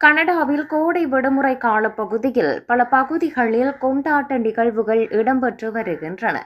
கனடாவில் கோடை விடுமுறை காலப்பகுதியில் பல பகுதிகளில் கொண்டாட்ட நிகழ்வுகள் இடம்பெற்று வருகின்றன.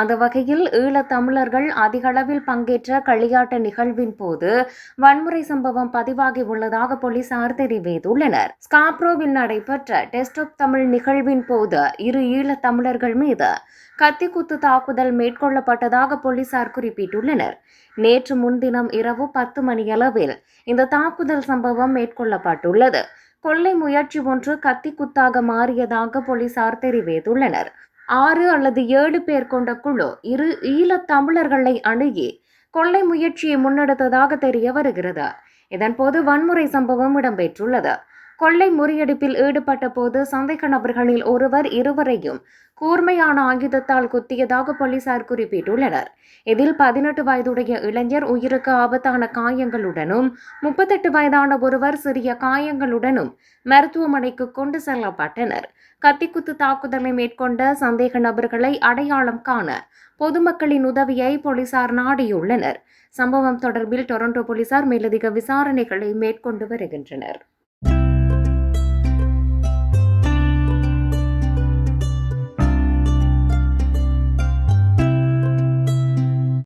அந்த வகையில் ஈழத் தமிழர்கள் அதிகளவில் பங்கேற்ற களியாட்ட நிகழ்வின் போது வன்முறை சம்பவம் பதிவாகி உள்ளதாக போலீசார் தெரிவித்துள்ளனர். ஸ்காப்ரோவில் நடைபெற்ற டெஸ்ட் ஆப் தமிழ் நிகழ்வின் போது இரு ஈழத் தமிழர்கள் மீது கத்திக்குத்து தாக்குதல் மேற்கொள்ளப்பட்டதாக போலீசார் குறிப்பிட்டுள்ளனர். நேற்று முன்தினம் இரவு பத்து மணியளவில் இந்த தாக்குதல் சம்பவம் மேற்கொள்ளப்பட்டுள்ளது. கொள்ளை முயற்சி ஒன்று கத்திக்குத்தாக மாறியதாக போலீசார் தெரிவித்துள்ளனர். ஆறு அல்லது ஏழு பேர் கொண்ட குழு இரு ஈழத் தமிழர்களை அணுகி கொள்ளை முயற்சியை முன்னெடுத்ததாக தெரிய வருகிறது. இதன்போது வன்முறை சம்பவம் இடம்பெற்றுள்ளது. கொள்ளை முறியடிப்பில் ஈடுபட்ட போது சந்தேக நபர்களில் ஒருவர் இருவரையும் கூர்மையான ஆயுதத்தால் குத்தியதாக போலீசார் குறிப்பிட்டுள்ளனர். இதில் பதினெட்டு வயதுடைய இளைஞர் உயிருக்கு ஆபத்தான காயங்களுடனும் முப்பத்தெட்டு வயதான ஒருவர் சிறிய காயங்களுடனும் மருத்துவமனைக்கு கொண்டு செல்லப்பட்டனர். கத்திக்குத்து தாக்குதலை மேற்கொண்ட சந்தேக நபர்களை அடையாளம் காண பொதுமக்களின் உதவியை போலீசார் நாடியுள்ளனர். சம்பவம் தொடர்பில் டொரண்டோ போலீசார் மேலதிக விசாரணைகளை மேற்கொண்டு வருகின்றனர்.